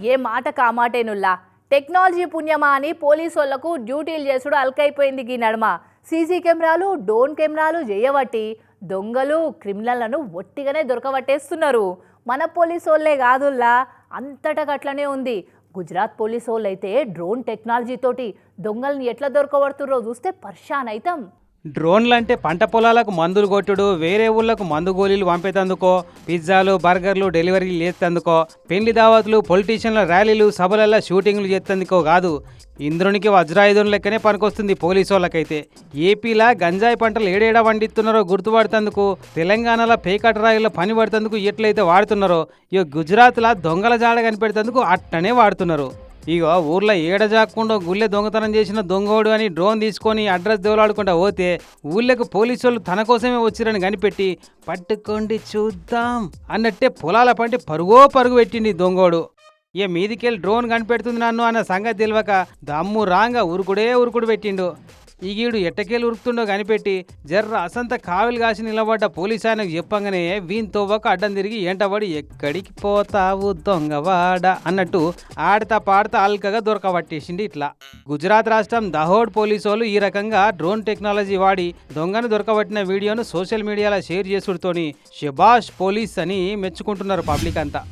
ఏ మాట కామాటేనుల్లా? టెక్నాలజీ పుణ్యమా అని పోలీసు వాళ్ళకు డ్యూటీలు చేసుడు అల్కైపోయింది ఈ నడమ. సీసీ కెమెరాలు డోన్ కెమెరాలు చేయబట్టి దొంగలు క్రిమినల్లను ఒట్టిగానే దొరకబట్టేస్తున్నారు. మన పోలీసు వాళ్ళే కాదుల్లా అంతటా గట్లనే ఉంది. గుజరాత్ పోలీసు వాళ్ళు అయితే డ్రోన్ టెక్నాలజీతోటి దొంగల్ని ఎట్లా దొరకబడుతుర్రో చూస్తే పర్షాన్ అవుతాం డ్రోన్లు అంటే పంట పొలాలకు మందులు కొట్టుడు వేరే ఊళ్ళకు మందు గోళీలు పంపేతందుకో పిజ్జాలు బర్గర్లు డెలివరీలు చేస్తేందుకో పెళ్ళి దావతులు పొలిటీషియన్ల ర్యాలీలు సభలల్లో షూటింగ్లు చేస్తేందుకో కాదు. ఇంద్రునికి వజ్రాయుధం లెక్కనే పనికొస్తుంది పోలీసు వాళ్ళకైతే ఏపీలా గంజాయి పంటలు ఏడేడా పండిస్తున్నారో గుర్తుపడుతందుకు తెలంగాణలో పేకటరాయిలో పని పడుతందుకు ఎట్లయితే వాడుతున్నారో ఇక గుజరాత్లా దొంగల జాడ కనిపెడుతందుకు అట్టనే వాడుతున్నారు. ఇగో ఊర్లో ఏడజాకుండా గుళ్ళె దొంగతనం చేసిన దొంగోడు అని డ్రోన్ తీసుకొని అడ్రస్ దేవులాడుకుంటా పోతే ఊళ్ళకు పోలీసు వాళ్ళు తన కోసమే వచ్చిరని కనిపెట్టి పట్టుకోండి చూద్దాం అన్నట్టే పొలాల పంటి పరుగో పరుగు పెట్టింది దొంగోడు. ఇక మీదికెళ్ళి డ్రోన్ కనిపెడుతుంది నన్ను అన్న సంగతి తెలియక దమ్ము రాంగా ఉరుకుడే ఉరుకుడు పెట్టిండు. ఈగీడు ఎట్టకేలు ఉరుకుతుండో కనిపెట్టి జర్ర అసంత కావిలు కాసి నిలబడ్డ పోలీస్ ఆయనకు చెప్పంగానే వీన్ తవ్వక అడ్డం తిరిగి ఎంటబడి ఎక్కడికి పోతావు దొంగవాడ? అన్నట్టు ఆడతా పాడతా అల్కగా దొరకబట్టేసింది ఇట్లా. గుజరాత్ రాష్ట్రం దహోడ్ పోలీసు వాళ్ళు ఈ రకంగా డ్రోన్ టెక్నాలజీ వాడి దొంగను దొరకబట్టిన వీడియోను సోషల్ మీడియాలో షేర్ చేసుడుతోని షబాష్ పోలీస్ అని మెచ్చుకుంటున్నారు పబ్లిక్ అంతా.